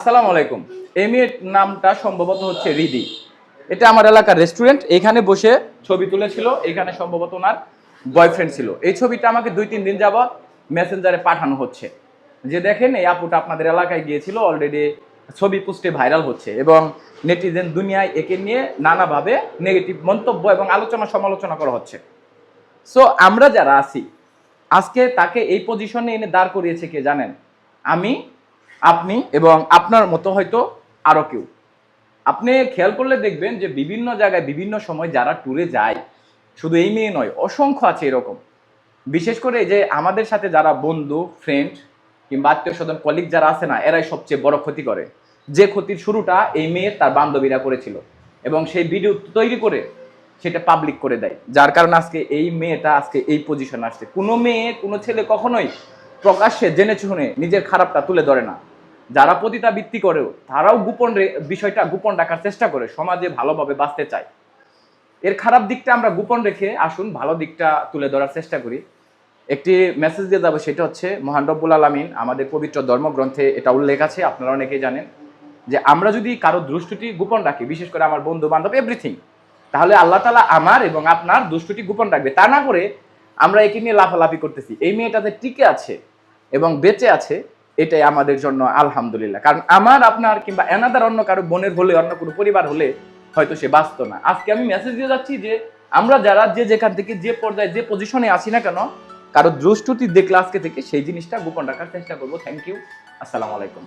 আসসালামু আলাইকুম। এই মেয়ের নামটা সম্ভবত হচ্ছে রিদি। এটা আমার এলাকার রেস্টুরেন্ট এখানে বসে ছবি তুলেছিল। এখানে সম্ভবত ওনার বয়ফ্রেন্ড ছিল। এই ছবিটা আমাকে দুই, তিন দিন যাবত মেসেঞ্জারে পাঠানো হচ্ছে। যে দেখেন, এই আপুটা আপনাদের এলাকায় গিয়েছিল অলরেডি ছবি পোস্টে ভাইরাল হচ্ছে এবং নেটিজেন দুনিয়ায় একে নিয়ে নানাভাবে নেগেটিভ মন্তব্য এবং আলোচনা সমালোচনা করা হচ্ছে। সো আমরা যারা আছি, আজকে তাকে এই পজিশনে এনে দাঁড় করিয়েছে কে জানেন? আমি আপনি এবং আপনার মতো হয়তো আরও কেউ। আপনি খেয়াল করলে দেখবেন যে বিভিন্ন জায়গায় বিভিন্ন সময় যারা ট্যুরে যায়, শুধু এই মেয়ে নয়, অসংখ্য আছে এরকম। বিশেষ করে যে আমাদের সাথে যারা বন্ধু ফ্রেন্ড কিংবা আত্মীয় স্বজন কলিগ যারা আছে না, এরাই সবচেয়ে বড় ক্ষতি করে। যে ক্ষতির শুরুটা এই মেয়ের তার বান্ধবীরা করেছিল এবং সেই ভিডিও তৈরি করে সেটা পাবলিক করে দেয়। যার কারণে আজকে এই মেয়েটা আজকে এই পজিশন আসছে। কোনো মেয়ে, কোনো ছেলে কখনোই প্রকাশ্যে জেনে শুনে নিজের খারাপটা তুলে ধরে না। যারা পতিতাবৃত্তি করেও, তারাও গোপন বিষয়টা গোপন রাখার চেষ্টা করে, সমাজে ভালোভাবে বাঁচতে চায়। এর খারাপ দিকটা আমরা গোপন রেখে আসুন, ভালো দিকটা তুলে ধরার চেষ্টা করি। একটি মেসেজ দিয়ে যাব, সেটা হচ্ছে, মহান রব্বুল আলমিন আমাদের পবিত্র ধর্মগ্রন্থে এটা উল্লেখ আছে, আপনারা অনেকেই জানেন, যে আমরা যদি কারও দুষ্টুটি গোপন রাখি, বিশেষ করে আমার বন্ধু বান্ধব এভরিথিং তাহলে আল্লাহ তালা আমার এবং আপনার দুষ্টুটি গোপন রাখবে। তা না করে আমরা একে নিয়ে লাফালাফি করতেছি। এই মেয়েটাতে টিকে আছে এবং বেঁচে আছে এটাই আমাদের জন্য আলহামদুলিল্লাহ। কারণ আমার, আপনার কিংবা এনাদার অন্য কারও বোনের হলে, অন্য কোনো পরিবার হলে হয়তো সে বাঁচত না। আজকে আমি মেসেজ দিয়ে যাচ্ছি যে, আমরা যারা যে যেখান থেকে যে পর্যায়ে, যে পজিশনে আসি না কেন, কারও দ্রষ্টুতি দেখলে আজকে থেকে সেই জিনিসটা গোপন রাখার চেষ্টা করব। থ্যাংক ইউ আসসালামু আলাইকুম।